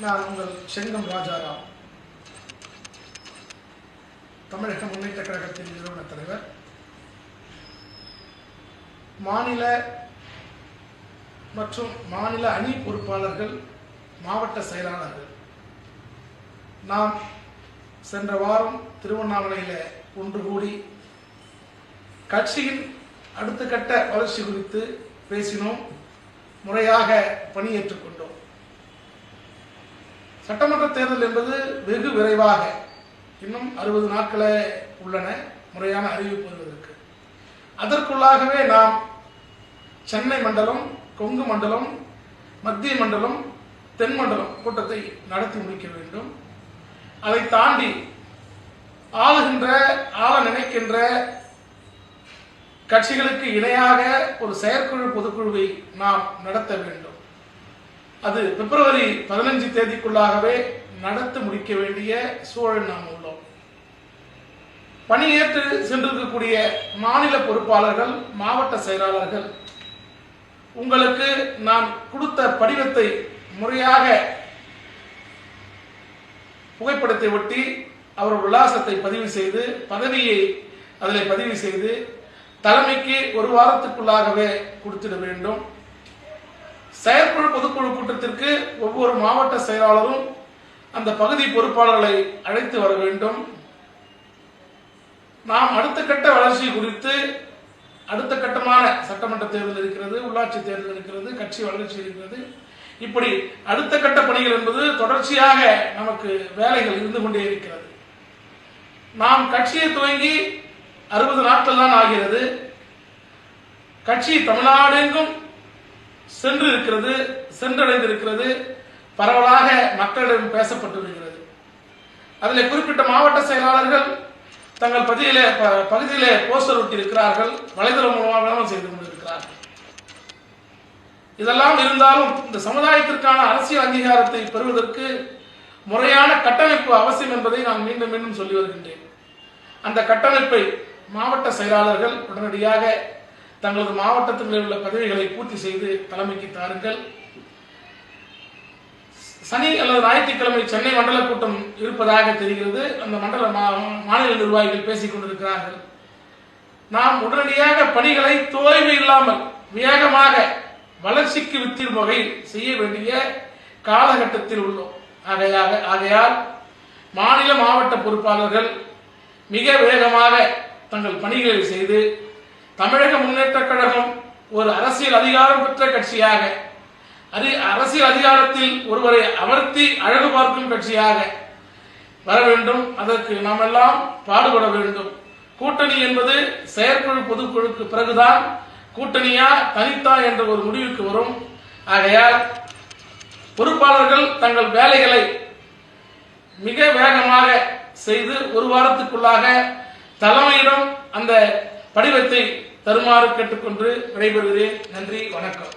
நான் உங்கள் செங்கம் ராஜாராம் தமிழக முன்னேற்ற கழகத்தின் நிறுவன தலைவர். மாநில மற்றும் மாநில அணி பொறுப்பாளர்கள் மாவட்ட செயலாளர்கள். நாம் சென்ற வாரம் திருவண்ணாமலையில் ஒன்று கூடி கட்சியின் அடுத்த கட்ட வளர்ச்சி குறித்து பேசினோம். முறையாக பணியேற்றுக்கொண்டோம் சட்டமன்ற தேர்தல் என்பது வெகு விரைவாக இன்னும் அறுபது நாட்களே உள்ளன முறையான அறிவிப்பு வருவதற்கு. அதற்குள்ளாகவே நாம் சென்னை மண்டலம் கொங்கு மண்டலம் மத்திய மண்டலம் தென் மண்டலம் கூட்டத்தை நடத்தி முடிக்க வேண்டும். அதை தாண்டி ஆளுகின்ற ஆள நினைக்கின்ற கட்சிகளுக்கு இணையாக ஒரு செயற்குழு பொதுக்குழுவை நாம் நடத்த வேண்டும். அது பிப்ரவரி பதினஞ்சு தேதிக்குள்ளாகவே நடத்தி முடிக்க வேண்டிய சூழல் நாம் உள்ளோம். பணியேற்று சென்றிருக்கக்கூடிய மாநில பொறுப்பாளர்கள் மாவட்ட செயலாளர்கள் உங்களுக்கு நான் கொடுத்த படிவத்தை முறையாக புகைப்படத்தை ஒட்டி அவர் விலாசத்தை பதிவு செய்து பதவியை அதில் பதிவு செய்து தலைமைக்கு ஒரு வாரத்துக்குள்ளாகவே கொடுத்துட வேண்டும். செயற்குழு பொதுக்குழு கூட்டத்திற்கு ஒவ்வொரு மாவட்ட செயலாளரும் அந்த பகுதி பொறுப்பாளர்களை அழைத்து வர வேண்டும். நாம் அடுத்த கட்ட வளர்ச்சி குறித்து அடுத்த கட்டமான சட்டமன்ற தேர்தல் இருக்கிறது உள்ளாட்சி தேர்தல் இருக்கிறது கட்சி வளர்ச்சி இருக்கிறது. இப்படி அடுத்த கட்ட பணிகள் என்பது தொடர்ச்சியாக நமக்கு வேலைகள் இருந்து கொண்டே இருக்கிறது. நாம் கட்சியை துவங்கி அறுபது நாட்கள் தான் ஆகிறது. கட்சி தமிழ்நாடெங்கும் சென்று இருக்கிறது சென்றடைந்திருக்கிறது பரவலாக மக்களிடம் பேசப்பட்டு வருகிறது அதில் குறிப்பிட்ட மாவட்ட செயலாளர்கள் தங்கள் பகுதியிலே ப- பகுதியிலே போஸ்டர் ஒட்டி இருக்கிறார்கள் வலைதளம் மூலமாக செய்து கொண்டிருக்கிறார்கள். இதெல்லாம் இருந்தாலும் இந்த சமுதாயத்திற்கான அரசியல் அங்கீகாரத்தை பெறுவதற்கு முறையான கட்டமைப்பு அவசியம் என்பதை நான் மீண்டும் மீண்டும் சொல்லி வருகின்றேன். அந்த கட்டமைப்பை மாவட்ட செயலாளர்கள் உடனடியாக தங்களது மாவட்டத்தில் உள்ள பதவிகளை பூர்த்தி செய்து தலைமைக்கு தாருங்கள். சனி அல்லது ஞாயிற்றுக்கிழமை சென்னை மண்டல கூட்டம் இருப்பதாக தெரிகிறது. அந்த மண்டல மா- மாநில நிர்வாகிகள் பேசிக் கொண்டிருக்கிறார்கள். நாம் உடனடியாக பணிகளை தோய்வு இல்லாமல் வேகமாக வளர்ச்சிக்கு வித்திடும் வகையில் செய்ய வேண்டிய காலகட்டத்தில் உள்ளோம். ஆகையாக ஆகையால் மாநில மாவட்ட பொறுப்பாளர்கள் மிக வேகமாக தங்கள் பணிகளை செய்து தமிழக முன்னேற்றக் கழகம் ஒரு அரசியல் அதிகாரம் பெற்ற கட்சியாக அரசியல் அதிகாரத்தில் ஒருவரை அமர்த்தி அழகு பார்க்கும் கட்சியாக வர வேண்டும். அதற்கு நாம் எல்லாம் பாடுபட வேண்டும். கூட்டணி என்பது செயற்குழு பொதுக்குழுக்கு பிறகுதான் கூட்டணியா தனித்தா என்ற ஒரு முடிவுக்கு வரும். ஆகையால் பொறுப்பாளர்கள் தங்கள் வேலைகளை மிக வேகமாக செய்து ஒரு வாரத்துக்குள்ளாக தலைமையிடம் அந்த படிவத்தை தருமாறு கேட்டுக்கொண்டு விடைபெறுகிறேன். நன்றி வணக்கம்.